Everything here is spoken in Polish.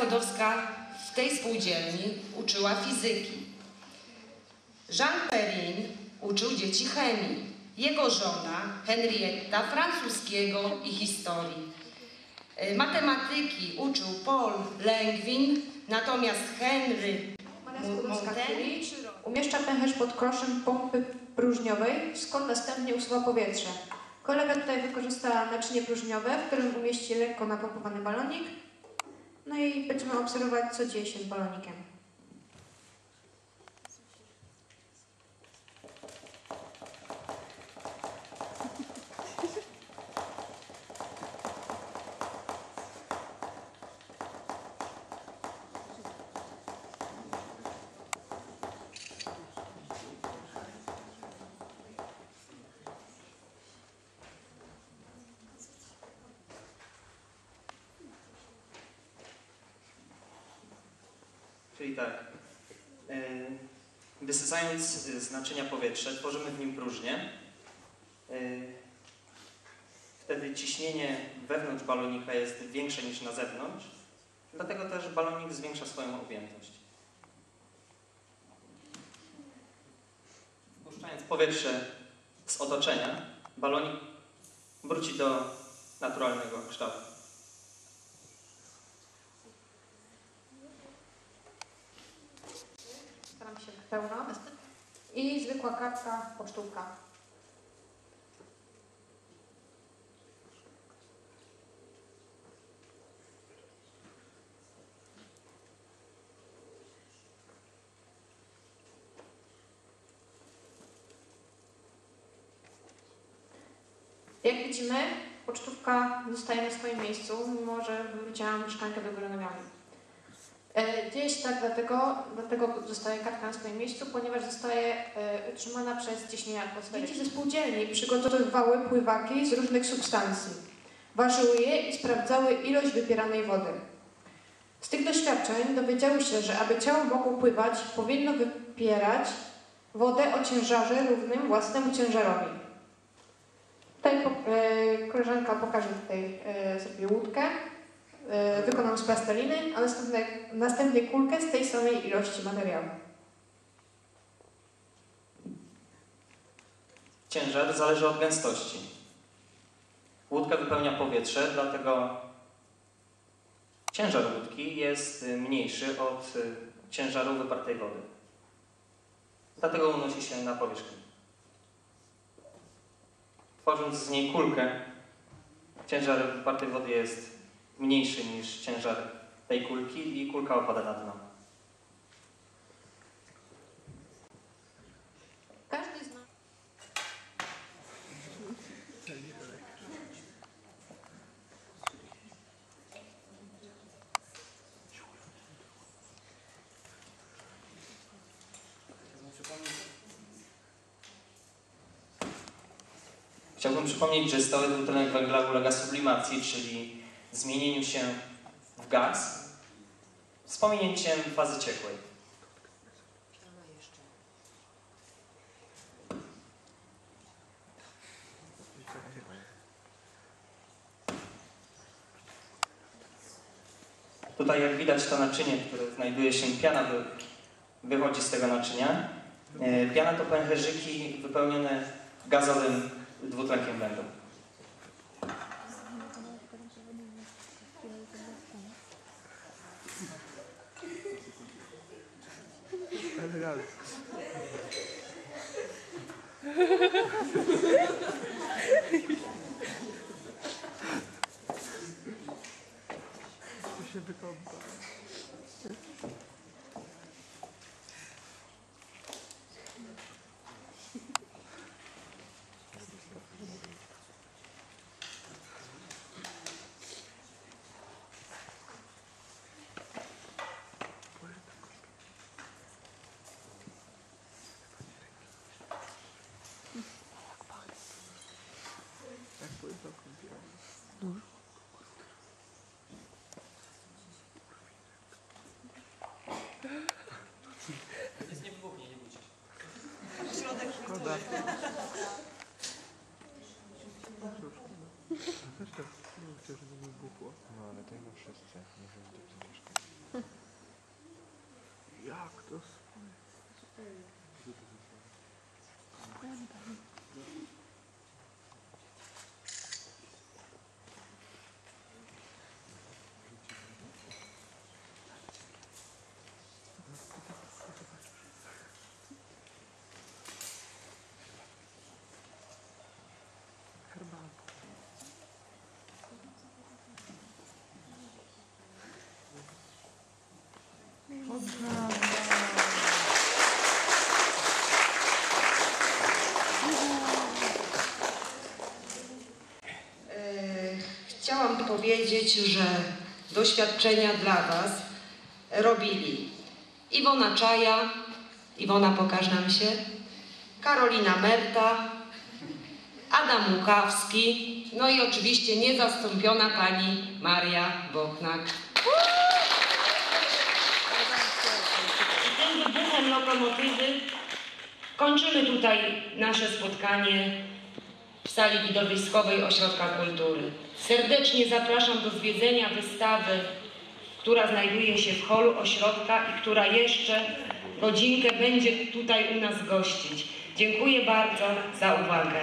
Skodowska w tej spółdzielni uczyła fizyki. Jean Perrin uczył dzieci chemii. Jego żona Henrietta francuskiego i historii. E, Matematyki uczył Paul Lengwin, natomiast Henry Montaigne? umieszcza pęcherz pod koszem pompy próżniowej, skąd następnie usuwa powietrze. Kolega tutaj wykorzysta naczynie próżniowe, w którym umieści lekko napompowany balonik. No i będziemy obserwować, co dzieje się z balonikiem. Czyli tak, y, wysysając y, z naczynia powietrze, tworzymy w nim próżnię. Y, Wtedy ciśnienie wewnątrz balonika jest większe niż na zewnątrz, dlatego też balonik zwiększa swoją objętość. Wpuszczając powietrze z otoczenia, balonik wróci do naturalnego kształtu. Pełno. I zwykła kartka, pocztówka. Jak widzimy, pocztówka zostaje na swoim miejscu, mimo że wywróciłam szklankę do góry nogami. E, Dzieje się tak dlatego, dlatego zostaje kartka na swoim miejscu, ponieważ zostaje e, utrzymana przez ciśnienie atmosferyczne. Dzieci ze spółdzielni przygotowywały pływaki z różnych substancji. Ważyły je i sprawdzały ilość wypieranej wody. Z tych doświadczeń dowiedziały się, że aby ciało mogło pływać, powinno wypierać wodę o ciężarze równym własnemu ciężarowi. Tutaj e, koleżanka pokaże tutaj sobie łódkę. E, wykonam z plasteliny, a następnie, następnie kulkę z tej samej ilości materiału. Ciężar zależy od gęstości. Łódka wypełnia powietrze, dlatego ciężar łódki jest mniejszy od ciężaru wypartej wody. Dlatego unosi się na powierzchnię. Tworząc z niej kulkę, ciężar wypartej wody jest mniejszy niż ciężar tej kulki i kulka opada na dno. Każdy z nas Chciałbym przypomnieć, że stały dwutlenek węgla ulega sublimacji, czyli zmienieniu się w gaz z pominięciem fazy ciekłej. Tutaj jak widać to naczynie, które znajduje się, piana wy, wychodzi z tego naczynia. E, Piana to pęcherzyki wypełnione gazowym dwutlenkiem węgla. なんです。should become bad. червону букву. Ну, але ти йому щось це, може бути трішки. Як то спить? Powiedzieć, że doświadczenia dla Was robili Iwona Czaja, Iwona pokaż nam się, Karolina Merta, Adam Łukawski, no i oczywiście niezastąpiona pani Maria Bochnak. I tym wybuchem lokomotywy kończymy tutaj nasze spotkanie w sali widowiskowej Ośrodka Kultury. Serdecznie zapraszam do zwiedzenia wystawy, która znajduje się w holu ośrodka i która jeszcze godzinkę będzie tutaj u nas gościć. Dziękuję bardzo za uwagę.